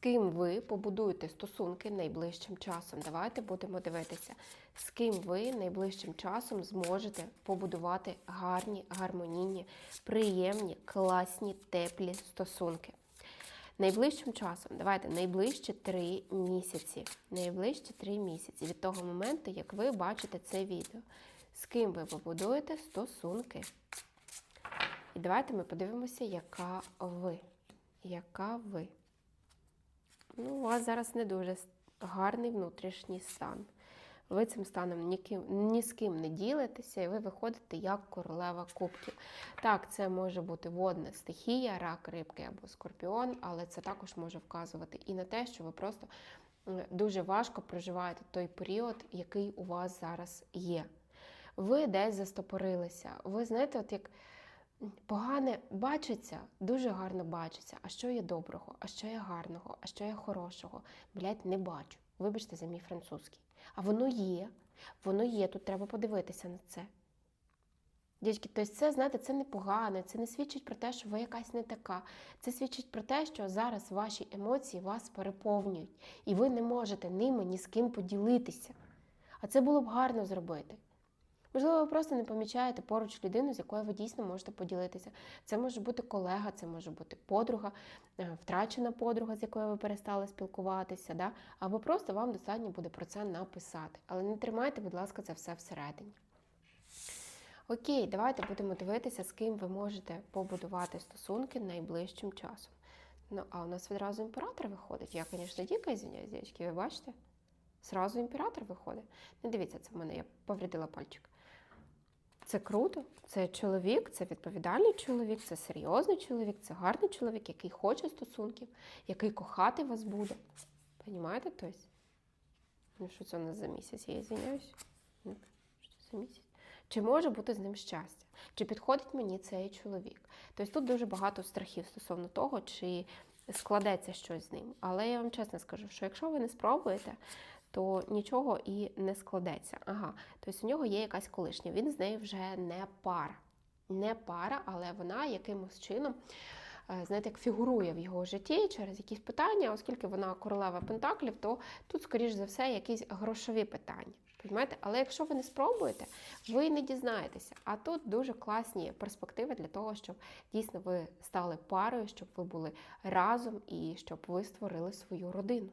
ким ви побудуєте стосунки найближчим часом. Давайте будемо дивитися, з ким ви найближчим часом зможете побудувати гарні, гармонійні, приємні, класні, теплі стосунки. Найближчим часом, давайте найближчі три місяці. Найближчі три місяці від того моменту, як ви бачите це відео. З ким ви побудуєте стосунки. І давайте ми подивимося, яка ви. Яка ви. Ну, у вас зараз не дуже гарний внутрішній стан. Ви цим станом ніким, ні з ким не ділитеся, і ви виходите як королева кубків. Так, це може бути водна стихія, рак, рибки або скорпіон, але це також може вказувати і на те, що ви просто дуже важко проживаєте той період, який у вас зараз є. Ви десь застопорилися. Ви знаєте, от як погане бачиться, дуже гарно бачиться. А що є доброго, а що є гарного, а що є хорошого? Блять, не бачу. Вибачте за мій французький. А воно є, воно є, тут треба подивитися на це. Дядьки, тобто це, знаєте, це не погано, це не свідчить про те, що ви якась не така. Це свідчить про те, що зараз ваші емоції вас переповнюють, і ви не можете ними ні з ким поділитися. А це було б гарно зробити. Можливо, ви просто не помічаєте поруч людину, з якою ви дійсно можете поділитися. Це може бути колега, це може бути подруга, е, втрачена подруга, з якою ви перестали спілкуватися, да? або просто вам достатньо буде про це написати. Але не тримайте, будь ласка, це все всередині. Окей, давайте будемо дивитися, з ким ви можете побудувати стосунки найближчим часом. Ну, а у нас відразу імператор виходить. Я, звісно, дико извиняюсь, дівчатки, ви бачите? Зразу імператор виходить. Не дивіться, це в мене, я повредила пальчик. Це круто, це чоловік, це відповідальний чоловік, це серйозний чоловік, це гарний чоловік, який хоче стосунків, який кохати вас буде. Понімаєте? Тобто? Ну, що це у нас за місяць? Я звиняюсь. Ну, Що за місяць? Чи може бути з ним щастя? Чи підходить мені цей чоловік? Тобто тут дуже багато страхів стосовно того, чи складеться щось з ним. Але я вам чесно скажу, що якщо ви не спробуєте, то нічого і не складеться. Ага, тобто у нього є якась колишня, він з нею вже не пара. Не пара, але вона якимось чином, е, знаєте, як фігурує в його житті через якісь питання, оскільки вона королева пентаклів, то тут, скоріш за все, якісь грошові питання. Понимаєте? Але якщо ви не спробуєте, ви не дізнаєтеся. А тут дуже класні перспективи для того, щоб дійсно ви стали парою, щоб ви були разом і щоб ви створили свою родину.